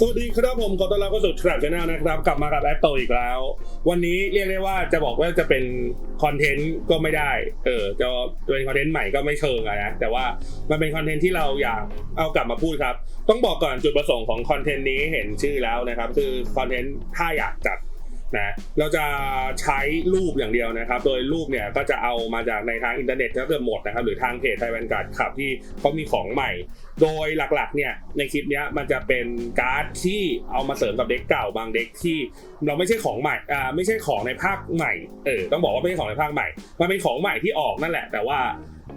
สวัสดีครับผมขอต้อนรับเข้าสู่ทรัพย์ชาแนลนะครับ กลับมากับแอตโตอีกแล้ว วันนี้เรียกได้ว่าจะบอกว่าจะเป็นคอนเทนต์ก็ไม่ได้ เออจะเป็นคอนเทนต์ใหม่ก็ไม่เชิงอะนะแต่ว่ามันเป็นคอนเทนต์ที่เราอยากเอากลับมาพูดครับ ต้องบอกก่อนจุดประสงค์ของคอนเทนต์นี้เห็นชื่อแล้วนะครับ คือคอนเทนต์ถ้าอยากจัด นะเราจะใช้รูปอย่างเดียวนะครับ โดยรูปเนี่ยก็จะเอามาจากในทางอินเทอร์เน็ตก็เกือบหมดนะครับหรือทางเพจไทยแวนการ์ดขับที่เขามีของใหม่ โดยหลักๆเนี่ยในคลิปนี้มันจะเป็นการ์ดที่เอามาเสริมกับเด็กเก่าบางเด็กที่เราไม่ใช่ของใหม่อ่าไม่ใช่ของในภาคใหม่เออต้องบอกว่าไม่ใช่ของในภาคใหม่ มันเป็นของใหม่ที่ออกนั่นแหละ แต่ว่า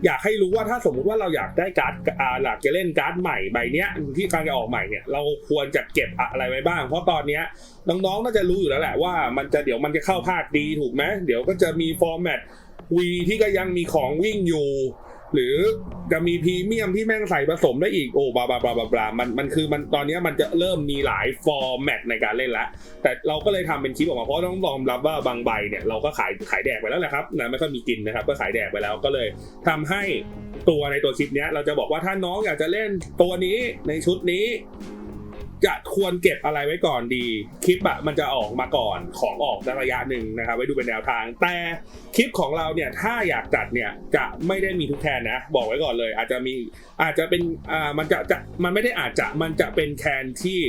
อยากให้รู้ว่าถ้าสมมุติว่าเราอยากได้การ์ดอ่าอยากจะเล่นการ์ดใหม่ใบเนี้ยที่กำลังจะออกใหม่เนี่ยเราควรจะเก็บอะไรไว้บ้าง เพราะตอนเนี้ยน้องๆน่าจะรู้อยู่แล้วแหละว่ามันจะเดี๋ยวมันจะเข้าภาคดีถูกไหมเดี๋ยวก็จะมีฟอร์แมตวีที่ก็ยังมีของวิ่งอยู่ หรือจะมีพรีเมียมที่แม่งใส่ผสมได้อีกโอ้บลาบลาบลาบลาบามันมันคือมันตอนนี้มันจะเริ่มมีหลายฟอร์แมตในการเล่นแล้วแต่เราก็เลยทำเป็นคลิปออกมาเพราะต้องยอมรับว่าบางใบเนี่ยเราก็ขายขายแดกไปแล้วแหละครับนะไม่ค่อยมีกินนะครับก็ขายแดกไปแล้วก็เลยทำให้ตัวในตัวคลิปเนี้ยเราจะบอกว่าถ้าน้องอยากจะเล่นตัวนี้ในชุดนี้ จะควรเก็บอะไรไว้ก่อนดี คลิปอะมันจะออกมาก่อนของออกในระยะหนึ่งนะครับไว้ดูเป็นแนวทาง แต่คลิปของเราเนี่ยถ้าอยากจัดเนี่ยจะไม่ได้มีทุกแคนนะ บอกไว้ก่อนเลย อาจจะมีอาจจะเป็นอ่ามันจะจะมันไม่ได้อาจจะมันจะเป็นแคนที่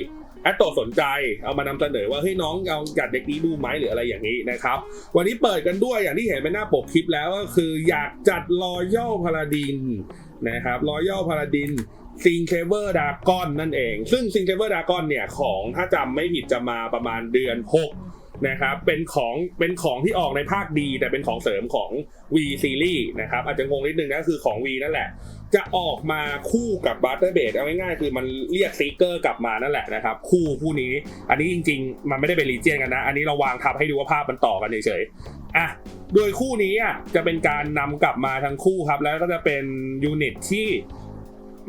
แอตโตสนใจเอามานำเสนอว่าเฮ้ยน้องเอาจัดเด็กนี้ดูไหมหรืออะไรอย่างนี้นะครับ วันนี้เปิดกันด้วยอย่างที่เห็นเป็นหน้าปกคลิปแล้วก็คืออยากจัดรอยัลพาราดิน นะครับรอยัลพาราดินซิงเคเวอร์ดากอนนั่นเอง ซึ่งซิงเคเวอร์ดากอนเนี่ย ของถ้าจำไม่ผิดจะมาประมาณเดือน 6 นะครับเป็นของเป็นของที่ออกในภาคดีแต่เป็นของเสริมของ V Series นะครับอาจจะงงนิดนึงนะคือของ V นั่นแหละ จะออกมาคู่กับบัตเตอร์เบดเอาง่ายๆคือมันเรียกซีเกอร์กลับมานั่นแหละนะครับคู่คู่นี้ อันนี้จริง ๆ มันไม่ได้เป็นรีเจียนกันนะ อันนี้เราวางทับให้ดูว่าภาพมันต่อกันเฉยๆอะโดยคู่นี้อะจะเป็นการนำกลับมาทั้งคู่ครับแล้วก็จะเป็นยูนิตที่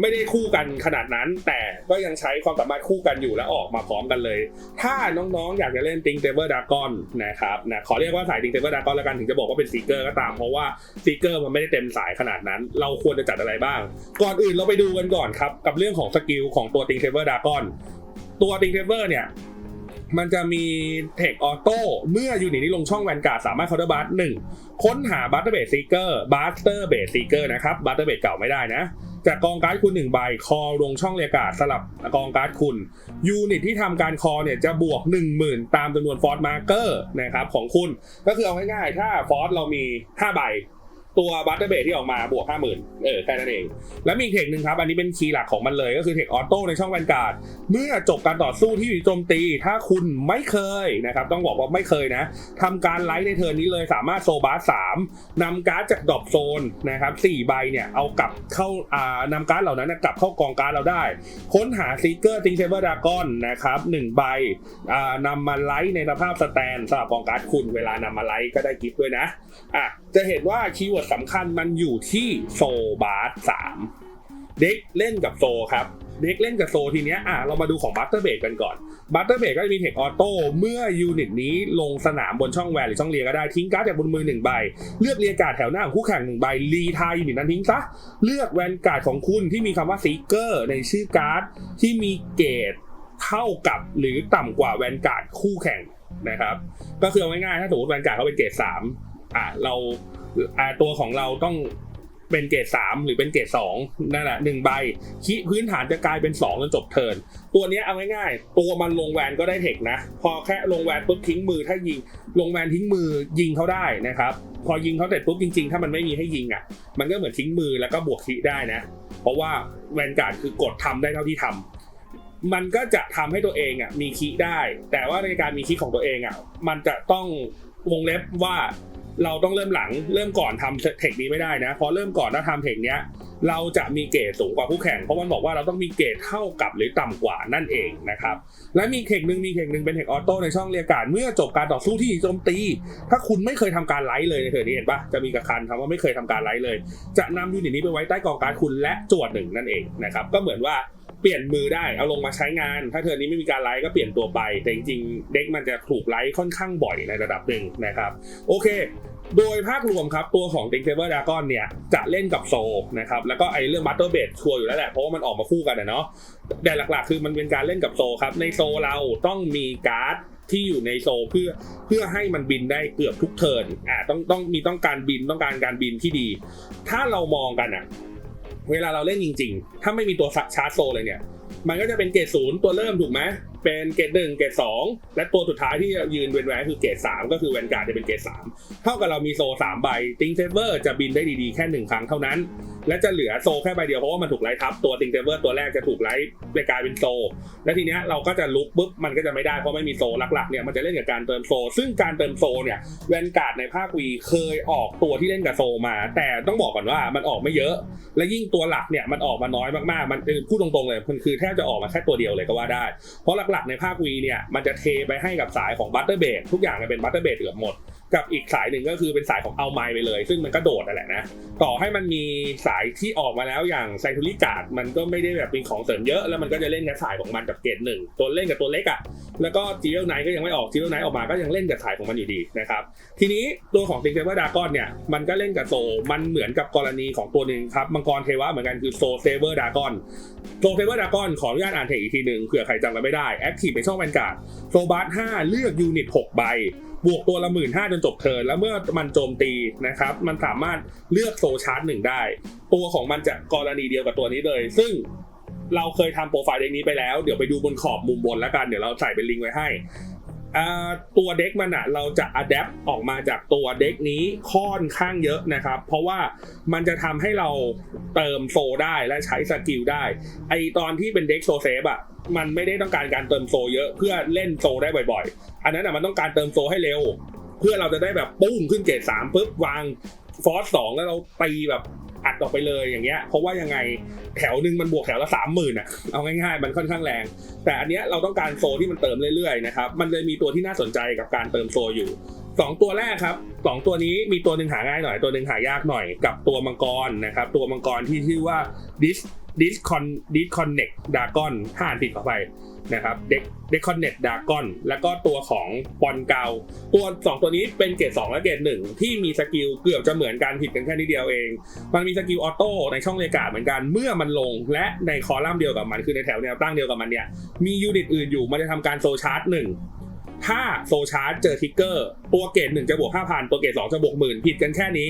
ไม่ได้คู่กันขนาดนั้น แต่ก็ยังใช้ความสามารถคู่กันอยู่และออกมาพร้อมกันเลย ถ้าน้องๆ อยากจะเล่น t ิงเ a เ e r Dragon นะครับนะขอเรียกว่าสาย t ิงเ a เ e r Dragon แล้วกันถึงจะบอกว่าเป็นซีเกอร์ก็ตาม เพราะว่าซีเกอร์มันไม่ได้เต็มสายขนาดนั้น เราควรจะจัดอะไรบ้าง ก่อนอื่นเราไปดูกันก่อนครับ กับเรื่องของสกิลของตัว t ิงเ a เ e r Dragon ตัว t ิงเ a เ e r เนี่ยมันจะมีเทคออโต้เมื่อยูนิตนี้ลงช่องแวนการ์ดสามารถเคาน์เตอร์บัสหนึ่งค้นหาบัตเตอร์เบสซีเกอร์บัตเตอร์เบสซีเกอร์นะครับบัตเตอร์เบสเก่าไม่ได้นะ จากกองการ์ดคุณหนึ่งใบคอลงช่องเรียกาดสลับกองการ์ดคุณยูนิตที่ทำการคอเนี่ยจะบวก 10,000 ตามจำนวนฟอร์ m มาร์เกอร์นะครับของคุณ ก็คือเอาง่ายๆ ถ้าฟอร์เรามี 5 ใบ ตัวบัตเตอร์เบสที่ออกมาบวก 50,000 เออแค่นั้นเอง แล้วมีเทคหนึ่งครับ อันนี้เป็นคีย์หลักของมันเลย ก็คือเทคออโต้ในช่องแวนการ์ด เมื่อจบการต่อสู้ที่โจมตี ถ้าคุณไม่เคยนะครับ ต้องบอกว่าไม่เคยนะทำการไลท์ในเทิร์นนี้เลยสามารถโซบาสสามนำการ์ดจากดรอปโซนนะครับสี่ใบเนี่ย เอากลับเข้าอ่านำการ์ดเหล่านั้นกลับเข้ากองการ์ดเราได้ ค้นหาซีเกอร์ติงเซเบอร์ดากอนนะครับหนึ่งใบอ่านำมาไลท์ในสภาพสแตนสำหรับกองการ์ดคุณ เวลานำมาไลท์ก็ได้กิฟต์ด้วยนะ อะจะเห็นว่าคีย์เวิร์ดสำคัญมันอยู่ที่โซบาสสามเด็กเล่นกับโซครับ เด็กเล่นกับโซทีเนี้ยอะเรามาดูของบัตเตอร์เบดกันก่อนบัตเตอร์เบดก็จะมีเทคออโต้เมื่อยูนิตนี้ลงสนามบนช่องแวนหรือช่องเรียก็ได้ทิ้งการ์ดจากบนมือหนึ่งใบ เลือกเรียการ์ดแถวหน้าของคู่แข่งหนึ่งใบรีทายยูนิตนั้นทิ้งซะ เลือกแวนการ์ดของคุณที่มีคำว่าซีเกอร์ในชื่อการ์ดที่มีเกรดเท่ากับหรือต่ำกว่าแวนการ์ดคู่แข่งนะครับ ก็คือเอาง่ายๆถ้าสมมติแวนการ์ดเขาเป็นเกรดสาม อะเราอ่าตัวของเราต้องเป็นเกรดสามหรือเป็นเกรดสองนั่นแหละหนึ่งใบคีพื้นฐานจะกลายเป็นสองจนจบเทิร์นตัวนี้เอาง่ายๆ ตัวมันลงแวนก็ได้เทคนะ พอแค่ลงแวนปุ๊บทิ้งมือถ้ายิง ลงแวนทิ้งมือยิงเขาได้นะครับ พอยิงเขาเสร็จปุ๊บจริงๆ ถ้ามันไม่มีให้ยิงอะ มันก็เหมือนทิ้งมือแล้วก็บวกคีได้นะ เพราะว่าแวนการ์ดคือกดทำได้เท่าที่ทำมันก็จะทำให้ตัวเองอะมีคีได้ แต่ว่าในการมีคีของตัวเองอะมันจะต้องวงเล็บว่า เราต้องเริ่มหลังเริ่มก่อนทำเทคนี้ไม่ได้นะเพราะเริ่มก่อนถ้าทำเทคเนี้ย เราจะมีเกรดสูงกว่าคู่แข่งเพราะมันบอกว่าเราต้องมีเกรดเท่ากับหรือต่ำกว่านั่นเองนะครับและมีเทคหนึ่งมีเทคหนึ่งเป็นเทคออโต้ในช่องเรียกการเมื่อจบการต่อสู้ที่โจมตี ถ้าคุณไม่เคยทำการไลท์เลยในเทอนี้เห็นปะจะมีกับคันคำว่าไม่เคยทำการไลท์เลย จะนำยูนิตนี้ไปไว้ใต้กองการคุณและจวดหนึ่งนั่นเองนะครับก็เหมือนว่า เปลี่ยนมือได้เอาลงมาใช้งาน ถ้าเทอร์นี้ไม่มีการไลท์ก็เปลี่ยนตัวไป แต่จริงๆ เด็กมันจะถูกไลท์ค่อนข้างบ่อยในระดับหนึ่งนะครับ โอเคโดยภาพรวมครับตัวของ t i n k Saber Dragon เนี่ยจะเล่นกับโซนะครับแล้วก็ไอเรื่อง Master b a s e ชัวร์อยู่แล้วแหละเพราะว่ามันออกมาคู่กันนะเนาะแต่หลักๆ คือมันเป็นการเล่นกับโซครับในโซเราต้องมีการ์ดที่อยู่ในโซเพื่อเพื่อให้มันบินได้เกือบทุกเทิร์นอ่าต้องต้องมีต้องการบินต้องการการบินที่ดี ถ้าเรามองกันอะ เวลาเราเล่นจริง ๆ ถ้าไม่มีตัวชาร์จโซเลยเนี่ย มันก็จะเป็นเกรดศูนย์ตัวเริ่มถูกไหม เป็นเกรดหนึ่งเกรดสองและตัวสุดท้ายที่ยืนเว้นไว้คือเกรดสามก็คือแวนการ์ดจะเป็นเกรดสามเท่ากับเรามีโซสามใบติงเซเวอร์จะบินได้ดีๆแค่หนึ่งครั้งเท่านั้น และจะเหลือโซแค่ใบเดียวเพราะว่ามันถูกไล่ทับตัวติงเซเวอร์ตัวแรกจะถูกไล่ไปกลายเป็นโซ และทีเนี้ยเราก็จะลุกปุ๊บมันก็จะไม่ได้เพราะไม่มีโซหลักๆเนี่ยมันจะเล่นกับการเติมโซ ซึ่งการเติมโซเนี่ยแวนการ์ดในภาควีเคยออกตัวที่เล่นกับโซมา แต่ต้องบอกก่อนว่ามันออกไม่เยอะ และยิ่งตัวหลักเนี่ยมันออกมาน้อยมากๆมันพูดตรงๆเลยมันคือแทบจะออกมาแค่ตัวเดียวเลยก็ว่าได้ เพราะหลักๆในภาควีเนี่ยมันจะเทไปให้กับสายของบัตเตอร์เบดทุกอย่างเนี่ยเป็นบัตเตอร์เบดเกือบหมด กับอีกสายหนึ่งก็คือเป็นสายของเอาไมไปเลย ซึ่งมันก็โดดนั่นแหละนะ ต่อให้มันมีสายที่ออกมาแล้วอย่างไซทูริกาดมันก็ไม่ได้แบบเป็นของเสริมเยอะ แล้วมันก็จะเล่นกับสายของมันกับเกรดหนึ่งตัวเล่นกับตัวเล็กอะแล้วก็จีเวลไนก็ยังไม่ออกจีเวลไนออกมาก็ยังเล่นกับสายของมันอยู่ดีนะครับทีนี้ตัวของติงเซเวอร์ดากอนเนี่ยมันก็เล่นกับโซมันเหมือนกับกรณีของตัวหนึ่งครับมังกรเทวะเหมือนกันคือโซเซเวอร์ดากอนโซเซเวอร์ดากอนขออนุญาตอ่านเทคอีกทีหนึ่งเผื่อใครจำกันไม่ได้แอคทีฟในช่องแวนการ์ดโซบาร์ห้าเลือกยูนิตหกใบ บวกตัวละหมื่นห้าจนจบเทิร์นแล้วเมื่อมันโจมตีนะครับ มันสามารถเลือกโซชาร์จหนึ่งได้ ตัวของมันจะกรณีเดียวกับตัวนี้เลย ซึ่งเราเคยทำโปรไฟล์เด็กนี้ไปแล้ว เดี๋ยวไปดูบนขอบมุมบนแล้วกัน เดี๋ยวเราใส่เป็นลิงก์ไว้ให้ ตัวเด็กมันอะเราจะอัดแอปออกมาจากตัวเด็กนี้ค่อนข้างเยอะนะครับ เพราะว่ามันจะทำให้เราเติมโซได้และใช้สกิลได้ไอตอนที่เป็นเด็กโซเซฟอะมันไม่ได้ต้องการการเติมโซเยอะเพื่อเล่นโซได้บ่อยๆ อันนั้นอะมันต้องการเติมโซให้เร็ว เพื่อเราจะได้แบบปุ้งขึ้นเกรดสามปุ๊บวางฟอสสองแล้วเราตีแบบ อัดออกไปเลยอย่างเงี้ยเพราะว่ายังไงแถวหนึ่งมันบวกแถวละสามหมื่นอะเอาง่ายๆ มันค่อนข้างแรง แต่อันเนี้ยเราต้องการโซที่มันเติมเรื่อยๆนะครับมันเลยมีตัวที่น่าสนใจกับการเติมโซอยู่สองตัวแรกครับสองตัวนี้มีตัวหนึ่งหาง่ายหน่อย ตัวหนึ่งหายากหน่อยกับตัวมังกรนะครับ ตัวมังกรที่ชื่อว่า dis discon disconnect dragon ถ้าอันผิดขอไป นะครับ Deck disconnect dragon แล้วก็ตัวของปอนเกาตัวสองตัวนี้เป็นเกรด2และเกรด1 ที่มีสกิลเกือบจะเหมือนกันผิดกันแค่นิดเดียวเอง มันมีสกิลออโต้ในช่องเลกาเหมือนกันเมื่อมันลง และในคอลัมน์เดียวกับมันคือในแถวแนวตั้งเดียวกับมันเนี่ยมียูนิตอื่นอยู่มันจะทำการโซชาร์จหนึ่งถ้าโซชาร์จเจอทิกเกอร์ตัวเกรดหนึ่งจะบวก5,000ตัวเกรดสองจะบวกหมื่นผิดกันแค่นี้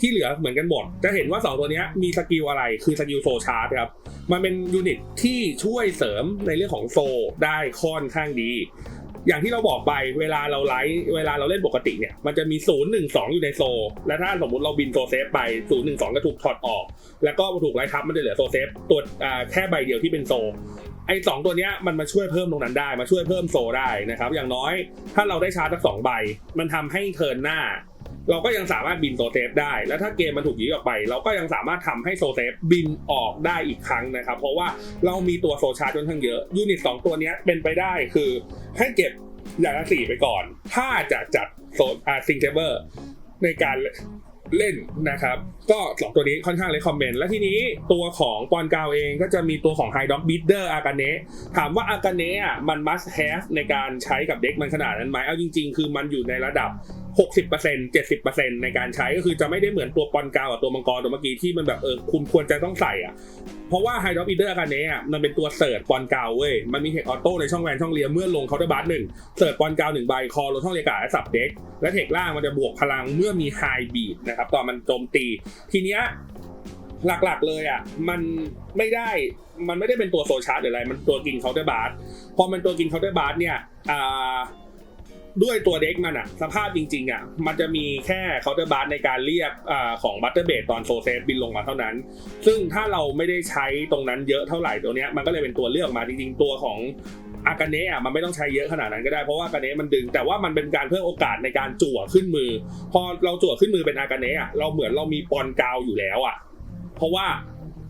ที่เหลือเหมือนกันหมด จะเห็นว่า 2 ตัวนี้มีสกิลอะไรคือสกิลโซชาร์จครับ มันเป็นยูนิตที่ช่วยเสริมในเรื่องของโซได้ค่อนข้างดี อย่างที่เราบอกไปเวลาเราไลฟ์เวลาเราเล่นปกติเนี่ย มันจะมี 0 1 2 อยู่ในโซ และถ้าสมมติเราบินโซเซฟไป 0 1 2 ก็ถูกถอดออก แล้วก็ถูกไลฟ์ทับมันจะเหลือโซเซฟตัวแค่ใบเดียวที่เป็นโซไอ้สองตัวเนี้ยมันมาช่วยเพิ่มตรงนั้นได้มาช่วยเพิ่มโซได้นะครับอย่างน้อย ถ้าเราได้ชาร์จสักสองใบ มันทำให้เทิร์นหน้า เราก็ยังสามารถบินโซเซฟได้ แล้วถ้าเกมมันถูกยีออกไป เราก็ยังสามารถทำให้โซเซฟบินออกได้อีกครั้งนะครับ เพราะว่าเรามีตัวโซชาร์จค่อนข้งเยอะยูนิตสองตัวนี้เป็นไปได้คือให้เก็บอย่างละสี่ไปก่อน ถ้าจะจัดโซอาซิงเซเบอร์ในการเล่นนะครับ ก็สองตัวนี้ค่อนข้างเลยคอมเมนต์ และทีนี้ตัวของปอนกาวเองก็จะมีตัวของไฮด็อกบิดเดอร์อากาเนะถามว่าอากาเนะมัน must have ในการใช้กับเด็กมันขนาดนั้นไหมเอาจริงๆ คือมันอยู่ในระดับ 60% 70%ในการใช้ก็คือจะไม่ได้เหมือนตัวปอนกาวกับตัวมังกรตัวเมื่อกี้ที่มันแบบเออคุณควรจะต้องใส่อะ เพราะว่าไฮดรอปอีเดอร์การเนี้ยมันเป็นตัวเสิร์ชปอนกาวเว้ย มันมีเทคออโต้ในช่องแวนช่องเลียเมื่อลงเคาน์เตอร์บัสหนึ่งเสิร์ชปอนกาวหนึ่งใบคอลงช่องเลียกาและสับเด็กและเทคล่างมันจะบวกพลังเมื่อมีไฮบีดนะครับตอนมันโจมตี ทีเนี้ยหลักๆเลยอะมันไม่ได้มันไม่ได้เป็นตัวโซชาร์ดหรืออะไร มันตัวกินเคาน์เตอร์บัสพอมันตัวกินเคาน์เตอร์บัสเนี่ยอ่า ด้วยตัวเด็กมันอะสภาพจริงๆอะมันจะมีแค่เคาน์เตอร์บัสในการเรียกอของบัตเตอร์เบดตอนโซเซฟบินลงมาเท่านั้น ซึ่งถ้าเราไม่ได้ใช้ตรงนั้นเยอะเท่าไหร่ตัวเนี้ยมันก็เลยเป็นตัวเลือกมาจริงๆตัวของอากาเนะอะมันไม่ต้องใช้เยอะขนาดนั้นก็ได้เพราะว่าอากาเนะมันดึง แต่ว่ามันเป็นการเพิ่มโอกาสในการจั่วขึ้นมือ พอเราจั่วขึ้นมือเป็นอากาเนะอะเราเหมือนเรามีปอนกาวอยู่แล้วอะเพราะว่า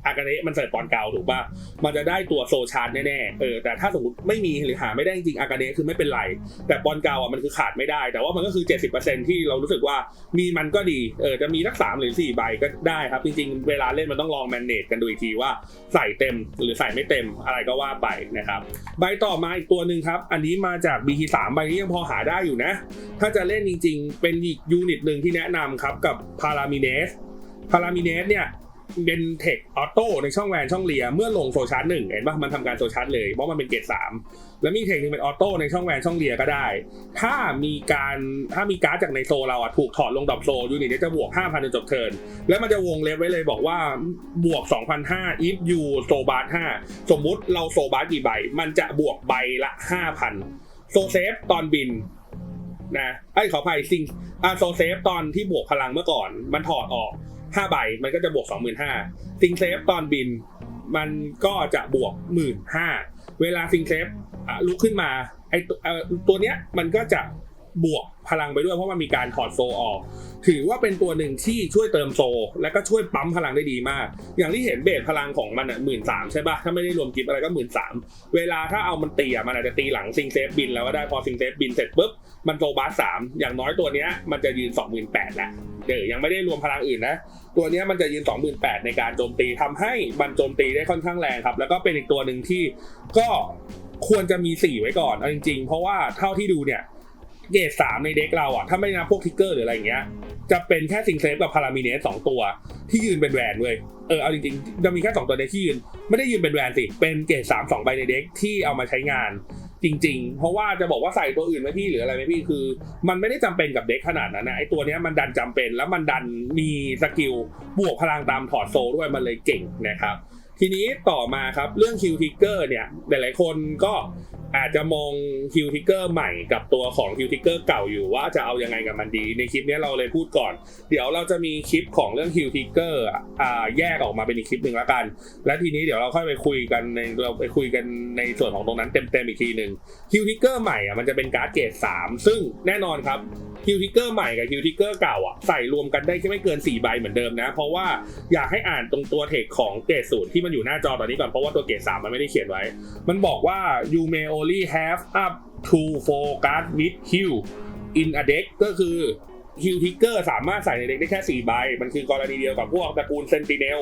อากาเนะมันเสิร์ฟตอนเก่าถูกป่ะมันจะได้ตัวโซชาร์แน่ๆเออแต่ถ้าสมมติไม่มีหรือหาไม่ได้จริงๆอากาเนะคือไม่เป็นไร แต่ปอนเก่าอะมันคือขาดไม่ได้ แต่ว่ามันก็คือ 70%ที่เรารู้สึกว่ามีมันก็ดีเออจะมีสักสามหรือสี่ใบก็ได้ครับ จริงๆ เวลาเล่นมันต้องลองแมนเนจกันดูอีกทีว่าใส่เต็มหรือใส่ไม่เต็มอะไรก็ว่าไปนะครับใบต่อมาอีกตัวหนึ่งครับอันนี้มาจาก BT3 ใบนี้ยังพอหาได้อยู่นะ ถ้าจะเล่นจริง ๆ เป็นอีกยูนิตหนึ่งที่แนะนำครับกับพารามิเนสพารามิเนสเนี่ย เป็นเทคออโต้ในช่องแวนช่องเลีย เมื่อลงโซชาร์จหนึ่งเห็นปะมันทำการโซชาร์จเลยเพราะมันเป็นเกรดสามแล้วมีเทคหนึงเป็นออโต้ในช่องแวนช่องเลียก็ได้ ถ้ามีการถ้ามีการ์ดจากในโซเราอะถูกถอดลงดรอปโซยูนิตเนี้จะบวก 5,000จนจบเทิร์นแล้วมันจะวงเล็บไว้เลยบอกว่าบวก 2,500 if you โซบาร์5สมมุติเราโซบาร์กี่ใบ มันจะบวกใบละ 5,000 โซเซฟตอนบินนะไอ้ขออภัยซิงอ่าโซเซฟตอนที่บวกพลังเมื่อก่อนมันถอดออก ห้าใบมันก็จะบวกสองหมื่นห้าซิงเซฟตอนบินมันก็จะบวกหมื่นห้าเวลาซิงเซฟลุกขึ้นมาไออตัวเนี้ยมันก็จะบวก พลังไปด้วยเพราะมันมีการถอดโซออก ถือว่าเป็นตัวหนึ่งที่ช่วยเติมโซ และก็ช่วยปั๊มพลังได้ดีมาก อย่างที่เห็นเบสพลังของมันอะหมื่นสามใช่ปะถ้าไม่ได้รวมกิฟอะไรก็หมื่นสามเวลาถ้าเอามันตีอะมันอาจจะตีหลังซิงเซฟบินแล้วก็ได้พอซิงเซฟบินเสร็จปุ๊บมันโซบาสสามอย่างน้อยตัวเนี้ยมันจะยืนสองหมื่นแปดแหละเดี๋ยวยังไม่ได้รวมพลังอื่นนะ ตัวเนี้ยมันจะยืน 28,000 ในการโจมตีทำให้มันโจมตีได้ค่อนข้างแรงครับ แล้วก็เป็นอีกตัวหนึ่งที่ก็ควรจะมี 4 ไว้ก่อน เอาจริงๆ เพราะว่าเท่าที่ดูเนี่ย เกรดสามในเด็กเราอะ ถ้าไม่นับพวกทิกเกอร์หรืออะไรเงี้ย จะเป็นแค่ซิงเซฟกับพารามิเนสสองตัว ที่ยืนเป็นแวนเว้ย เออ เอาจริงๆ จะมีแค่สองตัวเด็กที่ยืน ไม่ได้ยืนเป็นแวนสิ เป็นเกรดสามสองใบในเด็กที่เอามาใช้งานจริง ๆ เพราะว่าจะบอกว่าใส่ตัวอื่นไหมพี่หรืออะไรไหมพี่คือ มันไม่ได้จำเป็นกับเด็กขนาดนั้นนะไอตัวนี้มันดันจำเป็นแล้วมันดันมีสกิลบวกพลังตามถอดโซลด้วยมันเลยเก่งนะครับ ทีนี้ต่อมาครับเรื่องคิวทิกเกอร์เนี่ยหลายๆคนก็อาจจะมองคิวทิกเกอร์ใหม่กับตัวของคิวทิกเกอร์เก่าอยู่ว่าจะเอายังไงกับมันดี ในคลิปนี้เราเลยพูดก่อน เดี๋ยวเราจะมีคลิปของเรื่องคิวทิกเกอร์อ่าแยกออกมาเป็นอีกคลิปหนึ่งแล้วกัน และทีนี้เดี๋ยวเราค่อยไปคุยกันในเราไปคุยกันในส่วนของตรงนั้นเต็มๆอีกทีหนึ่งคิวทิกเกอร์ใหม่อะมันจะเป็นการ์ดเกรด3ซึ่งแน่นอนครับคิวทิกเกอร์ใหม่กับคิวทิกเกอร์เก่าอะใส่รวมกันได้แค่ไม่เกิน4ใบเหมือนเดิมนะ เพราะว่าอยากให้อ่านตรงตัวเทคของเกรดศูนย์ที่มันอยู่หน้าจอตอนนี้ก่อนเพราะว่าตัวเกรด3มันไม่ได้เขียนไว้ มันบอกว่า you may only have up to four card with hue in a deck ก็คือฮิลทิกเกอร์สามารถใส่ในเด็กได้แค่4ใบ มันคือกรณีเดียวกับพวกตระกูลเซนติเนล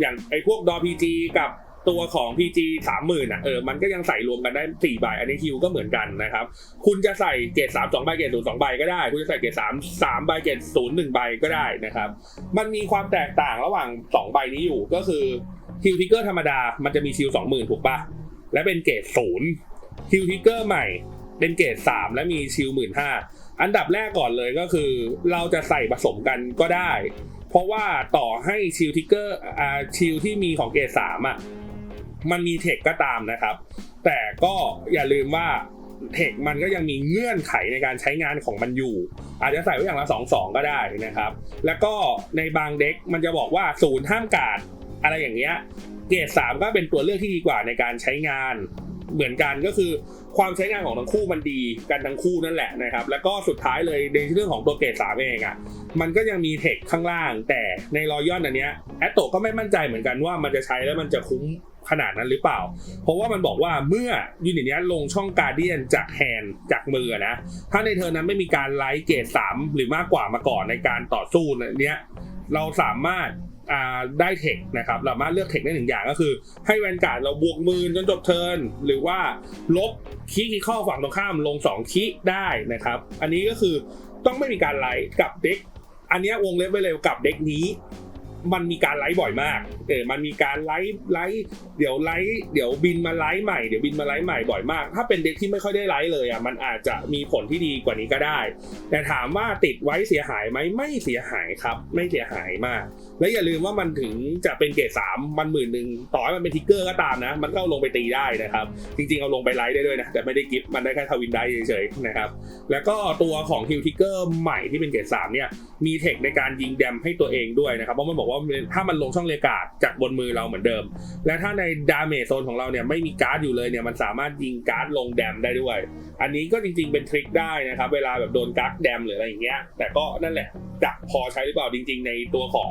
อย่างไอ้พวกดอพีจีกับตัวของ PG สามหมื่นอะเออมันก็ยังใส่รวมกันได้4ใบอันนี้ฮิวก็เหมือนกันนะครับ คุณจะใส่เกรดสามสองใบเกรดศูนย์สองใบก็ได้ คุณจะใส่เกรดสามสามใบเกรดศูนย์หนึ่งใบก็ได้นะครับ มันมีความแตกต่างระหว่าง 2 ใบนี้อยู่ก็คือฮิลทิกเกอร์ธรรมดา มันจะมีชิลสองหมื่นถูกปะและเป็นเกรดศูนย์ ฮิลทิกเกอร์ใหม่เป็นเกรดสามและมีชิลหมื่นห้าอันดับแรกก่อนเลยก็คือ เราจะใส่ผสมกันก็ได้ เพราะว่าต่อให้ชิลทิกเกอร์อ่าชิลที่มีของเกรดสามอะมันมีเทคก็ตามนะครับ แต่ก็อย่าลืมว่าเทคมันก็ยังมีเงื่อนไขในการใช้งานของมันอยู่ อาจจะใส่ไว้อย่างละสองสองก็ได้นะครับ แล้วก็ในบางเด็กมันจะบอกว่าศูนย์ห้ามกาดอะไรอย่างเงี้ยเกรดสามก็เป็นตัวเลือกที่ดีกว่าในการใช้งาน เหมือนกันก็คือความใช้งานของทั้งคู่มันดีกันทั้งคู่นั่นแหละนะครับ แล้วก็สุดท้ายเลยในเรื่องของตัวเกรดสามเองอะ่ะมันก็ยังมีเทคข้างล่าง แต่ในรอยย่อนอันเนี้ยแอตโตก็ไม่มั่นใจเหมือนกันว่ามันจะใช้แล้วมันจะคุ้มขนาดนั้นหรือเปล่า เพราะว่ามันบอกว่าเมื่อยูนิตเนี้ลงช่องการเดียนจากแฮนจากมือนะ ถ้าในเทอร์นั้นไม่มีการไลท์เกรดสามหรือมากกว่ามาก่อนในการต่อสู้เนี้ยเราสามารถ ได้เทคนะครับเราสามารถเลือกเทคได้หนึ่งอย่างก็คือ ให้แวนการ์ดเราบวกมือจนจบเทิร์นหรือว่าลบคีย์ข้อฝั่งตรงข้ามลง 2 คีย์ได้นะครับ อันนี้ก็คือต้องไม่มีการไลท์กับเด็กอันเนี้ยวงเล็บไว้เลยกับเด็กนี้ มันมีการไลฟ์บ่อยมากเออมันมีการไลฟ์ไลฟ์เดี๋ยวไลฟ์เดี๋ยวบินมาไลฟ์ใหม่เดี๋ยวบินมาไลฟ์ใหม่บ่อยมาก ถ้าเป็นเด็กที่ไม่ค่อยได้ไลฟ์เลยอะมันอาจจะมีผลที่ดีกว่านี้ก็ได้ แต่ถามว่าติดไว้เสียหายไหมไม่เสียหายครับ ไม่เสียหายมาก และอย่าลืมว่ามันถึงจะเป็นเกรดสามมันหมื่นหนึ่งต่อให้มันเป็นทิกเกอร์ก็ตามนะ มันก็ลงไปตีได้นะครับ จริงๆเอาลงไปไลฟ์ได้ด้วยนะแต่ไม่ได้กิฟต์มันได้แค่ทวินได้เฉยๆนะครับแล้วก็ตัวของฮิลทิกเกอร์ใหม่ที่เป็นเกรดสามเนี่ยมีเทคในการยิงแดมให้ตัวเองด้วยนะครับเพราะมันบอกว่าถ้ามันลงช่องเลกาดจากบนมือเราเหมือนเดิม และถ้าในดาเมจโซนของเราเนี่ยไม่มีการ์ดอยู่เลยเนี่ยมันสามารถยิงการ์ดลงแดมได้ด้วย อันนี้ก็จริงๆเป็นทริคได้นะครับ เวลาแบบโดนการ์ดแดมหรืออะไรอย่างเงี้ย แต่ก็นั่นแหละจะพอใช้หรือเปล่าจริง ๆ ในตัวของ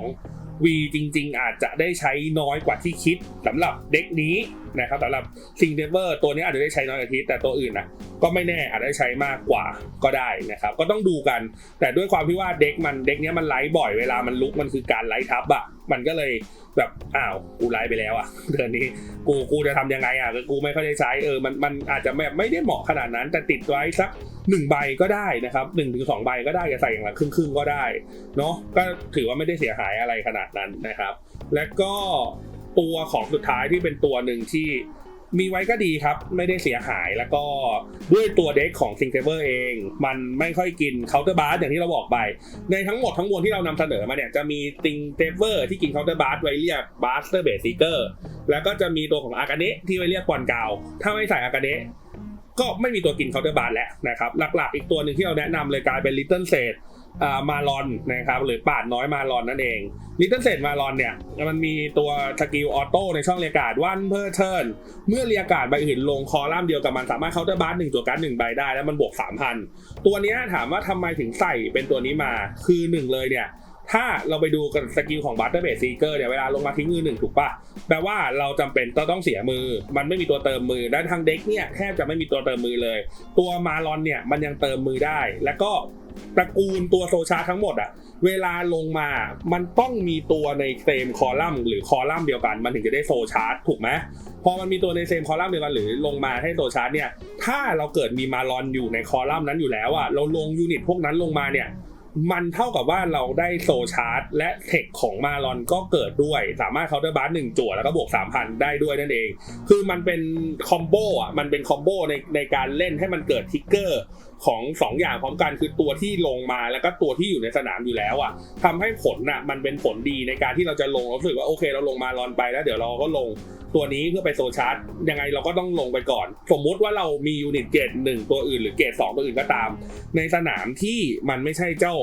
V จริง ๆ อาจจะได้ใช้น้อยกว่าที่คิดสำหรับเด็กนี้ นะครับสำหรับซิงเดเวอร์ตัวนี้อาจจะได้ใช้น้อยกว่าที่คิดแต่ตัวอื่นนะก็ไม่แน่อาจจะได้ใช้มากกว่าก็ได้นะครับก็ต้องดูกัน แต่ด้วยความที่ว่าเด็กมันเด็กเนี้ยมันไลท์บ่อยเวลามันลุกมันคือการไลท์ทับอะมันก็เลยแบบอ้าวกูไลท์ไปแล้วอะเดือนนี้กูกูจะทำยังไงอะกูไม่ค่อยได้ใช้เออมันมันอาจจะแบบไม่ได้เหมาะขนาดนั้น แต่ติดไว้สักหนึ่งใบก็ได้นะครับหนึ่งถึงสองใบก็ได้จะใส่อย่างละครึ่งครึ่งก็ได้เนาะก็ถือว่าไม่ได้เสียหายอะไรขนาดนั้นนะครับ และก็ ตัวของสุดท้ายที่เป็นตัวหนึ่งที่มีไว้ก็ดีครับ ไม่ได้เสียหายแล้วก็ด้วยตัวเด็กของซิงเ s เ e อร์เอง มันไม่ค่อยกินเคาน์เตอร์บาร์อย่างที่เราบอกไป ในทั้งหมดทั้งมวลที่เรานำเสนอมาเนี่ยจะมีซิงเ s เ e อร์ที่กินเคาน์เตอร์บาร์ไว้เรียกบาสเตอร์เบสซิเกอร์แล้วก็จะมีตัวของอากาเนะที่ไว้เรียกปอนกาว ถ้าไม่ใส่อากาเนะก็ไม่มีตัวกินเคาน์เตอร์บาร์แล้วนะครับหลักๆอีกตัวหนึ่งที่เราแนะนำเลยกลายเป็นลิตเติ้ลเศษอ่า มาลอนนะครับหรือปาดน้อยมาลอนนั่นเองลิตเติ้ลเซตมาลอนเนี่ยมันมีตัวสกิลออโต้ในช่องเรียกการ์ดวันเพอร์เทิร์นเมื่อเรียกการ์ดใบอื่นลงคอลัมน์เดียวกับมันสามารถเคาน์เตอร์บาร์หนึ่งตัวการ์ดหนึ่งใบได้แล้วมันบวก3,000ตัวนี้ถามว่าทำไมถึงใส่เป็นตัวนี้มาคือหนึ่งเลยเนี่ยถ้าเราไปดูกันสกิลของบัตเตอร์เบสซีเกอร์เนี่ยเวลาลงมาทิ้งมือหนึ่งถูกปะแปลว่าเราจำเป็นต้องเสียมือ มันไม่มีตัวเติมมือด้านทางเด็กเนี่ยแทบจะไม่มีตัวเติมมือเลย ตัวมาลอนเนี่ยมันยังเติมมือได้ แล้วก็ ตระกูลตัวโซชาร์ทั้งหมดอะเวลาลงมา มันต้องมีตัวในเซมคอลัมน์หรือคอลัมน์เดียวกัน มันถึงจะได้โซชาร์จถูกไหมพอมันมีตัวในเซมคอลัมน์เดียวกันหรือลงมาให้โซชาร์จเนี่ย ถ้าเราเกิดมีมาลอนอยู่ในคอลัมน์นั้นอยู่แล้วอะเราลงยูนิตพวกนั้นลงมาเนี่ย มันเท่ากับว่าเราได้โซชาร์จและเทคของมาลอนก็เกิดด้วย สามารถเคาน์เตอร์บาร์หนึ่งจั่วแล้วก็บวก 3,000 ได้ด้วยนั่นเอง คือมันเป็นคอมโบอะมันเป็นคอมโบในในการเล่นให้มันเกิดทิกเกอร์ ของ2อย่างพร้อมกันคือตัวที่ลงมาแล้วก็ตัวที่อยู่ในสนามอยู่แล้วอะทำให้ผลน่ะมันเป็นผลดีในการที่เราจะลงเรารู้สึกว่าโอเค เราลงมาลอนไปแล้วเดี๋ยวเราก็ลงตัวนี้เพื่อไปโซชาร์จยังไงเราก็ต้องลงไปก่อน สมมุติว่าเรามียูนิตเกรดหนึ่งตัวอื่นหรือเกรดสองตัวอื่นก็ตาม ในสนามที่มันไม่ใช่เจ้า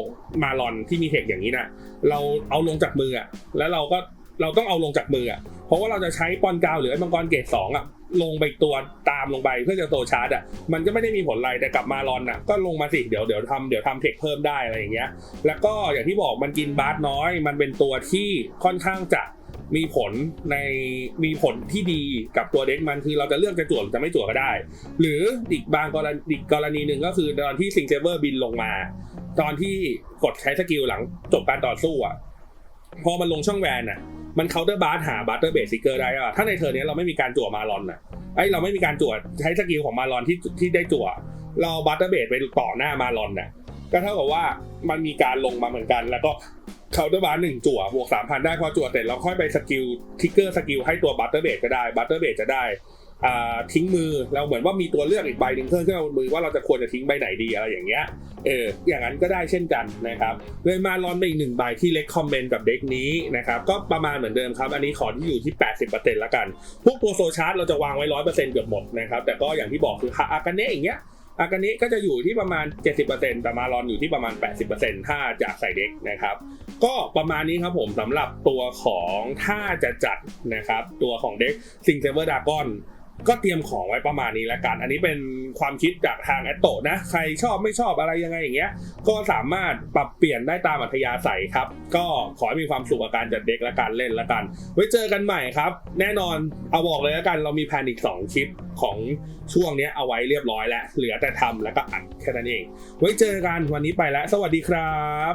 มาลอนที่มีเทคอย่างนี้นะเราเอาลงจากมืออะแล้วเราก็เราต้องเอาลงจากมืออะ เพราะว่าเราจะใช้ปอนกาวหรือไอ้มังกรเกรดสองอะลงไปตัวตามลงไปเพื่อจะโซชาร์จอะมันก็ไม่ได้มีผลอะไรแต่กลับมาลอนอะก็ลงมาสิเดี๋ยวเดี๋ยวทำเดี๋ยวทำเทคเพิ่มได้อะไรอย่างเงี้ย แล้วก็อย่างที่บอกมันกินบาสน้อย มันเป็นตัวที่ค่อนข้างจะมีผลในมีผลที่ดีกับตัวเด็กมันคือเราจะเลือกจะจั่วหรือจะไม่จั่วก็ได้ หรืออีกบางกรณีอีกกรณีหนึ่งก็คือตอนที่ซิงเซเวอร์บินลงมา ตอนที่กดใช้สกิลหลังจบการต่อสู้อะพอมันลงช่องแวนอะ มันเคาน์เตอร์บาร์หาบัตเตอร์เบสซิเกอร์ได้อะถ้าในเทอร์นี้เราไม่มีการจั่วมาลอนอะไอเราไม่มีการจั่วใช้สกิลของมาลอนที่ที่ได้จั่ว เราบัตเตอร์เบสไปต่อหน้ามาลอนน่ะก็เท่ากับว่ามันมีการลงมาเหมือนกัน แล้วก็เคาน์เตอร์บาร์หนึ่งจั่วบวกสามพันได้พอจั่วเสร็จเราค่อยไปสกิลทิกเกอร์สกิลให้ตัวบัตเตอร์เบสก็ได้บัตเตอร์เบสจะได้ ทิ้งมือเราเหมือนว่ามีตัวเลือกอีกใบหนึ่งเพิ่มขึ้นมาบนมือว่าเราจะควรจะทิ้งใบไหนดีอะไรอย่างเงี้ยเอออย่างนั้นก็ได้เช่นกันนะครับเลยมาลอนไปอีกหนึ่งใบที่เล็กคอมเมนต์กับเด็กนี้นะครับก็ประมาณเหมือนเดิมครับอันนี้ขอที่อยู่ที่ 80%ละกัน พวกตัวโซชาร์ตเราจะวางไว้100%เกือบหมดนะครับแต่ก็อย่างที่บอกคืออากาเนะอย่างเงี้ยอากาเนะก็จะอยู่ที่ประมาณ 70%แต่มาลอนอยู่ที่ประมาณ 80%ถ้าจากใส่เด็กนะครับก็ประมาณนี้ครับผมสำหรับตัวของถ้าจะจัดนะครับตัวของเด็กซิงเซเวอร์ดากอน ก็เตรียมของไว้ประมาณนี้แล้วกัน อันนี้เป็นความคิดจากทางแอตโตนะ ใครชอบไม่ชอบอะไรยังไงอย่างเงี้ย ก็สามารถปรับเปลี่ยนได้ตามอัธยาศัยครับ ก็ขอให้มีความสุขกับการจัดเด็กและการเล่นละกัน ไว้เจอกันใหม่ครับ แน่นอนเอาบอกเลยแล้วกัน เรามีแผนอีก 2 คลิปของช่วงนี้เอาไว้เรียบร้อยแล้ว เหลือแต่ทำแล้วก็อัดแค่นั้นเอง ไว้เจอกันวันนี้ไปแล้ว สวัสดีครับ